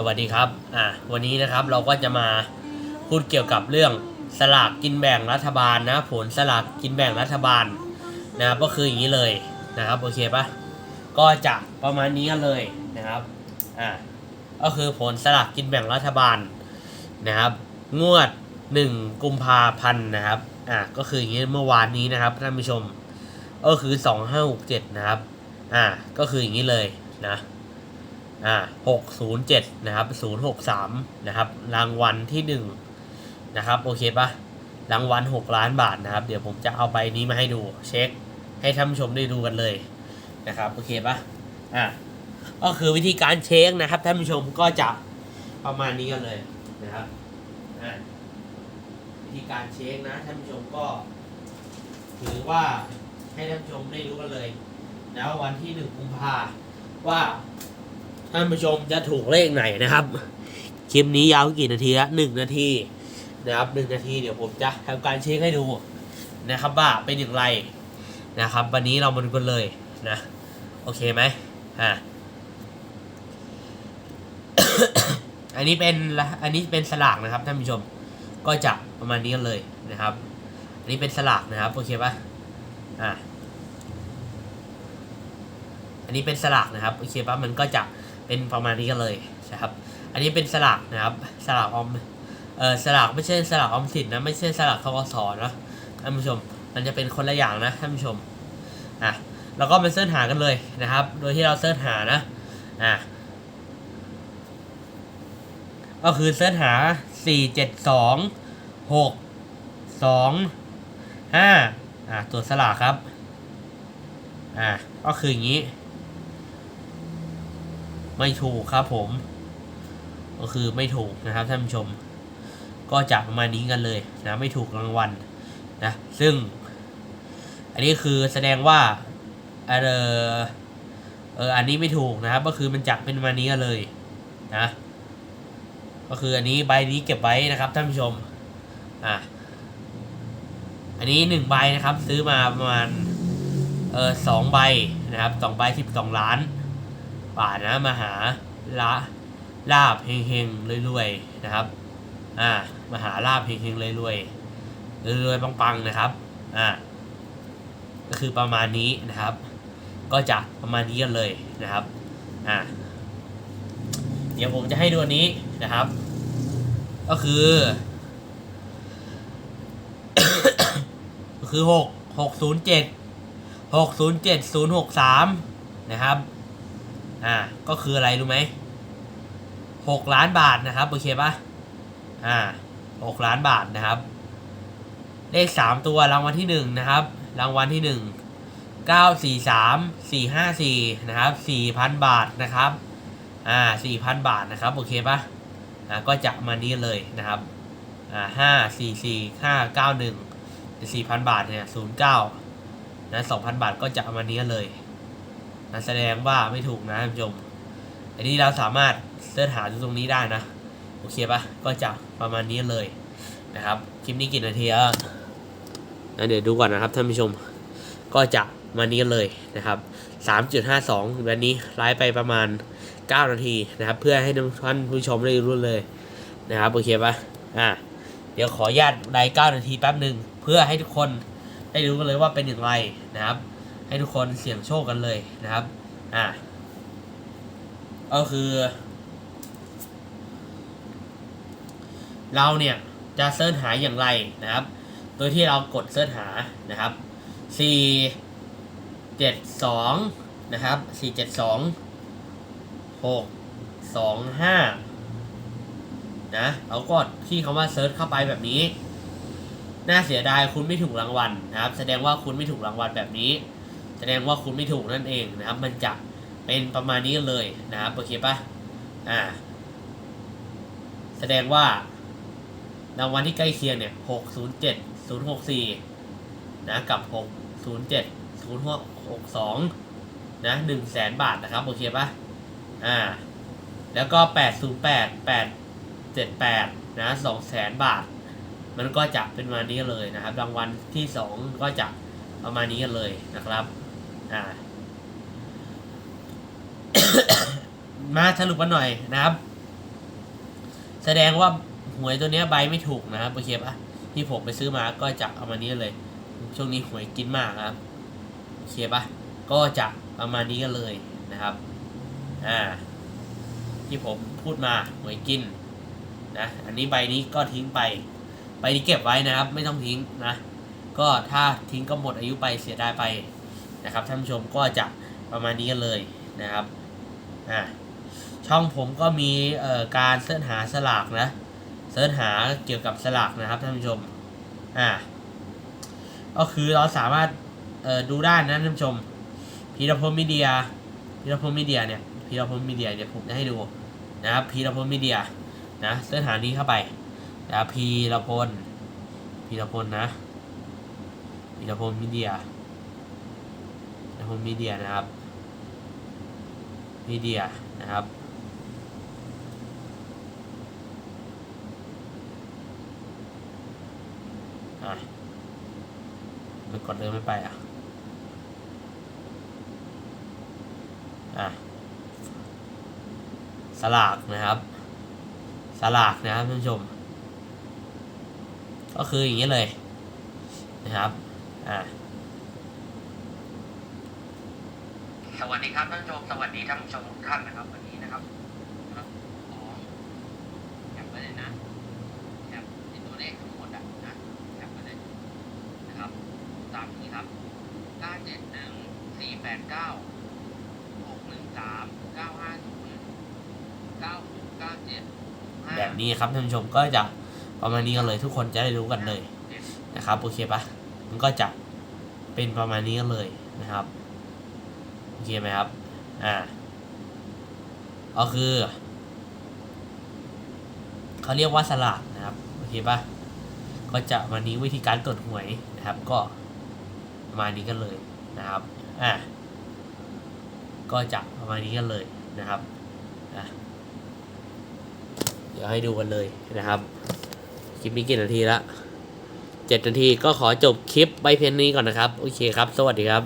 สวัสดีครับอ่าวันนี้นะครับเราก็จะมาพูดเกี่ยวกับเรื่องสลากกินแบ่งรัฐบาลนะ ผลสลากกินแบ่งรัฐบาลนะครับก็คืออย่างนี้เลยนะครับโอเคปะก็จะประมาณนี้กันเลยนะครับอ่าก็คือผลสลากกินแบ่งรัฐบาลนะครับ งวด 1 กุมภาพันธ์นะครับอ่าก็คืออย่างนี้เมื่อวานนี้นะครับท่านผู้ชมก็คือ 2567 นะครับอ่าก็คืออย่างนี้เลยนะ อ่าหกศูนย์เจ็ดนะครับศูนย์หกสามนะครับรางวัลที่หนึ่งนะครับโอเคปะรางวัลหกล้านบาทนะครับ เดี๋ยวผมจะเอาใบนี้มาให้ดูเช็คให้ท่านผู้ชมได้ดูกันเลยนะครับโอเคปะอ่าก็คือวิธีการเช็คนะครับท่านผู้ชมก็จะประมาณนี้กันเลยนะครับวิธีการเช็คนะท่านผู้ชมก็ ถือว่าให้ท่านผู้ชมได้รู้กันเลย แล้ววันที่หนึ่งกุมภาว่า ท่านผู้ชมจะถูกเลขไหนนะครับ คลิปนี้ยาวกี่นาทีละหนึ่งนาทีนะครับหนึ่งนาทีเดี๋ยวผมจะทำการเช็คให้ดูนะครับว่าเป็นอย่างไรนะครับ วันนี้เรามาดูกันเลยนะ โอเคไหมอ่าอันนี้เป็นอันนี้เป็นสลากนะครับท่านผู้ชมก็จะประมาณนี้กันเลยนะครับ อันนี้เป็นสลากนะครับโอเคปะอ่าอันนี้เป็นสลากนะครับโอเคปะมันก็จะ เป็นประมาณนี้กันเลยนะครับ อันนี้เป็นสลากนะครับสลากออมเออสลากไม่ใช่สลากออมสินนะไม่ใช่สลากทกสนะท่านผู้ชม มันจะเป็นคนละอย่างนะท่านผู้ชมอะเราก็มาเสิร์ชหากันเลยนะครับ โดยที่เราเสิร์ชหานะอะก็คือเสิร์ชหาสี่เจ็ดสองหกสองห้าอะตัวสลากครับ อะก็คืออย่างนี้ ไม่ถูกครับผม ก็คือไม่ถูกนะครับท่านผู้ชม ก็จะประมาณนี้กันเลยนะไม่ถูกรางวัลนะ ซึ่ง อันนี้คือแสดงว่าเออเอออันนี้ไม่ถูกนะครับ ก็คือมันจักเป็นประมาณนี้กันเลยนะ ก็คืออันนี้ใบนี้เก็บไว้นะครับท่านผู้ชม อะอันนี้หนึ่งใบนะครับ ซื้อมาประมาณเออสองใบนะครับสองใบสิบสองล้าน บานะมาหาละลาบเฮงๆรวยๆนะครับอ่ามาหาลาบเฮงๆรวยๆรวยๆปังๆนะครับอ่าก็คือประมาณนี้นะครับ ก็จะประมาณนี้กันเลยนะครับอ่าเดี๋ยวผมจะให้ดูนนี้นะครับ ก็คือก็คือหกหกศูนย์เจ็ดหกศูนย์เจ็ดศูนย์หกสามนะครับ อ่าก็คืออะไรรู้ไหมหกล้านบาทนะครับโอเคปะอ่าหกล้านบาทนะครับ เลขสามตัวรางวัลที่หนึ่งนะครับ รางวัลที่หนึ่งเก้าสี่สามสี่ห้าสี่นะครับสี่พันบาทนะครับอ่าสี่พันบาทนะครับโอเคปะอ่าก็จะมานี้เลยนะครับอ่าห้าสี่สี่ห้าเก้าหนึ่งสี่พันบาทเนี่ยศูนย์เก้านะสองพันบาทก็จะมานี้เลย นะแสดงว่าไม่ถูกนะท่านผู้ชมอันนี้เราสามารถเสิร์ชหาตรงนี้ได้นะ โอเคปะก็จะประมาณนี้เลยนะครับคลิปนี้กี่นาทีแล้วนะเดี๋ยวดูก่อนนะครับท่านผู้ชม ก็จะมานี้เลยนะครับ3.52วันนี้ไลฟ์ไปประมาณ 9 นาทีนะครับ เพื่อให้ท่านผู้ชมได้รู้เลยนะครับโอเคปะอ่าเดี๋ยวขออนุญาตไลฟ์9นาทีแป๊บหนึ่งเพื่อให้ทุกคนได้รู้กันเลยว่าเป็นอย่างไรนะครับ ให้ทุกคนเสี่ยงโชคกันเลยนะครับ อ่าก็คือ เราเนี่ยจะเสิร์ชหาอย่างไรนะครับ โดยที่เรากดเสิร์ชหานะครับสี่เจ็ดสองนะครับสี่เจ็ดสองหกสองห้านะเรากดที่คำว่าเซิร์ชเข้าไปแบบนี้ น่าเสียดายคุณไม่ถูกรางวัลนะครับ แสดงว่าคุณไม่ถูกรางวัลแบบนี้ แสดงว่าคุณไม่ถูกนั่นเองนะครับ มันจะเป็นประมาณนี้เลยนะครับโอเคปะอ่า แสดงว่ารางวัลที่ใกล้เคียงเนี่ยหกศูนย์เจ็ดศูนย์หกสี่นะกับหกศูนย์เจ็ดศูนย์หกสองนะหนึ่งแสนบาทนะครับโอเคปะอ่า แล้วก็แปดศูนย์แปดแปดเจ็ดแปดนะสองแสนบาท มันก็จะเป็นประมาณนี้เลยนะครับ รางวัลที่สองก็จะประมาณนี้กันเลยนะครับ อ่ามาสรุปกันหน่อยนะครับ แสดงว่าหวยตัวเนี้ยใบไม่ถูกนะครับโอเคปะที่ผมไปซื้อมาก็จะเอามานี้เลย ช่วงนี้หวยกินมากครับโอเคปะก็จะประมาณนี้กันเลยนะครับ อ่า ที่ผมพูดมาหวยกินนะ อันนี้ใบนี้ก็ทิ้งไป ใบนี้เก็บไว้นะครับ ไม่ต้องทิ้งนะ ก็ถ้าทิ้งก็หมดอายุไปเสียดายไป นะครับท่านผู้ชมก็จะประมาณนี้กันเลยนะครับอ่าช่องผมก็มีเอ่อการเสิร์ชหาสลากนะเสิร์ชหาเกี่ยวกับสลากนะครับท่านผู้ชมอ่าก็คือเราสามารถเอ่อดูได้นะท่านผู้ชมพีรพลมีเดียพีรพลมีเดียเนี่ยพีรพลมีเดียเดี๋ยวผมจะให้ดูนะครับพีรพลมีเดียนะเสิร์ชหานี้เข้าไปนะพีรพลพีรพลนะพีรพลมีเดีย พีรพลมีเดียนะครับมีเดียนะครับอะมันกดเดินไม่ไปอะอะสลากนะครับสลากนะครับท่านผู้ชม ก็คืออย่างนี้เลยนะครับ อะ สวัสดีครับท่านผู้ชมสวัสดีท่านผู้ชมทุกท่านนะครับ วันนี้นะครับนะครับขอแคปไว้เลยนะแคปในตัวเลขทั้งหมดอะนะแคปไว้เลยนะครับตามนี้ครับ9 7 1 4 8 9 6 1 3 9 5 0 9 6 9 7แบบนี้ครับท่านผู้ชมก็จะประมาณนี้กันเลยทุกคนจะได้รู้กันเลยนะครับโอเคปะมันก็จะเป็นประมาณนี้กันเลยนะครับ โอเคไหมครับ อ่าก็คือเขาเรียกว่าสลากนะครับ โอเคปะก็จะวันนี้วิธีการกดหวยนะครับ ก็ประมาณนี้กันเลยนะครับ อ่า ก็จะประมาณนี้กันเลยนะครับอะเดี๋ยวให้ดูกันเลยนะครับ คลิปนี้กี่นาทีละเจ็ดนาทีก็ขอจบคลิปใบเพียงนี้ก่อนนะครับ โอเคครับ สวัสดีครับ